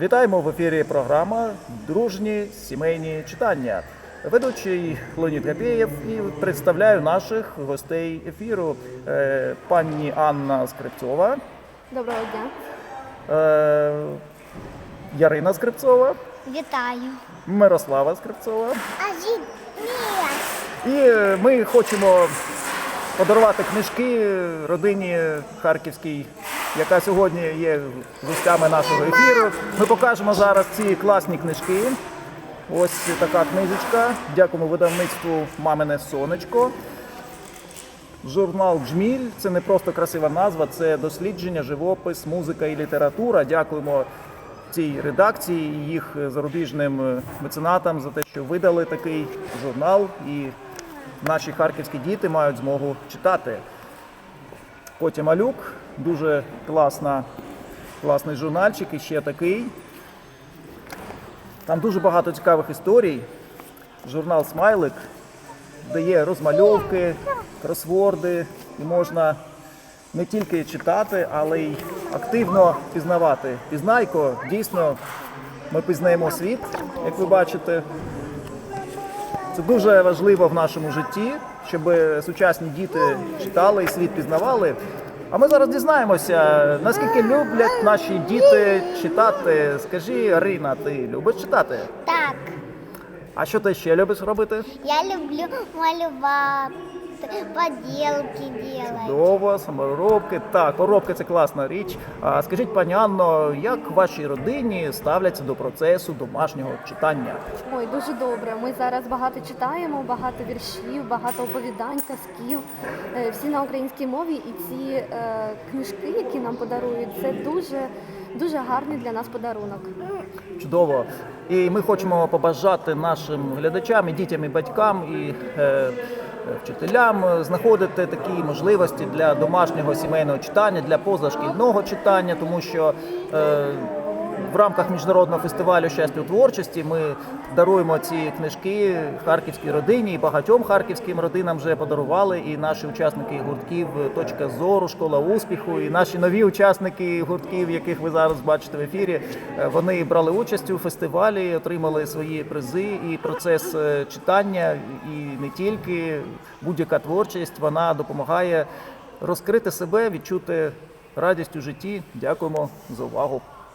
Вітаємо в ефірі програма Дружні сімейні читання. Ведучий Леонід Гапєєв і представляю наших гостей ефіру. Е, Пані Анна Скрипцова, Доброго дня. е, Ярина Скрипцова, Вітаю. Мирослава Скрипцова. А. Ні. І ми хочемо подарувати книжки родині Харківській, яка сьогодні є гостями нашого ефіру. Ми покажемо зараз ці класні книжки. Ось така книжечка. Дякуємо видавництву Мамине сонечко. Журнал Джміль це не просто красива назва, це дослідження, живопис, музика і література. Дякуємо цій редакції і їх зарубіжним меценатам за те, що видали такий журнал, і наші харківські діти мають змогу читати. Потім Малюк, дуже класна, класний журнальчик, і ще такий. Там дуже багато цікавих історій. Журнал Смайлик дає розмальовки, кросворди, і можна не тільки читати, але й активно пізнавати. Пізнайко, дійсно, ми пізнаємо світ, як ви бачите. Це дуже важливо в нашому житті, щоб сучасні діти читали і світ пізнавали. А ми зараз дізнаємося, наскільки люблять наші діти читати. Скажи, Арина, ти любиш читати? Так, А що ти ще любиш робити? я люблю малювати, поділки делать. Чудово, саморобки. Так, поробки це класна річ. А скажіть, пані Анно, як в вашій родині ставляться до процесу домашнього читання? Ой, дуже добре. Ми зараз багато читаємо, багато віршів, багато оповідань, казків. Е, Всі на українській мові, і ці е, книжки, які нам подарують, це дуже дуже гарний для нас подарунок. Чудово. І ми хочемо побажати нашим глядачам, і дітям, і батькам, і е, вчителям е, знаходити такі можливості для домашнього сімейного читання, для позашкільного читання, тому що е, в рамках міжнародного фестивалю щастя у творчості ми даруємо ці книжки харківській родині і багатьом харківським родинам вже подарували. І наші учасники гуртків Точка зору, школа успіху, і наші нові учасники гуртків, яких ви зараз бачите в ефірі. е, Вони брали участь у фестивалі, отримали свої призи. І процес е, читання, і не тільки будь-яка творчість, вона допомагає розкрити себе, відчути радість у житті. Дякуємо за увагу.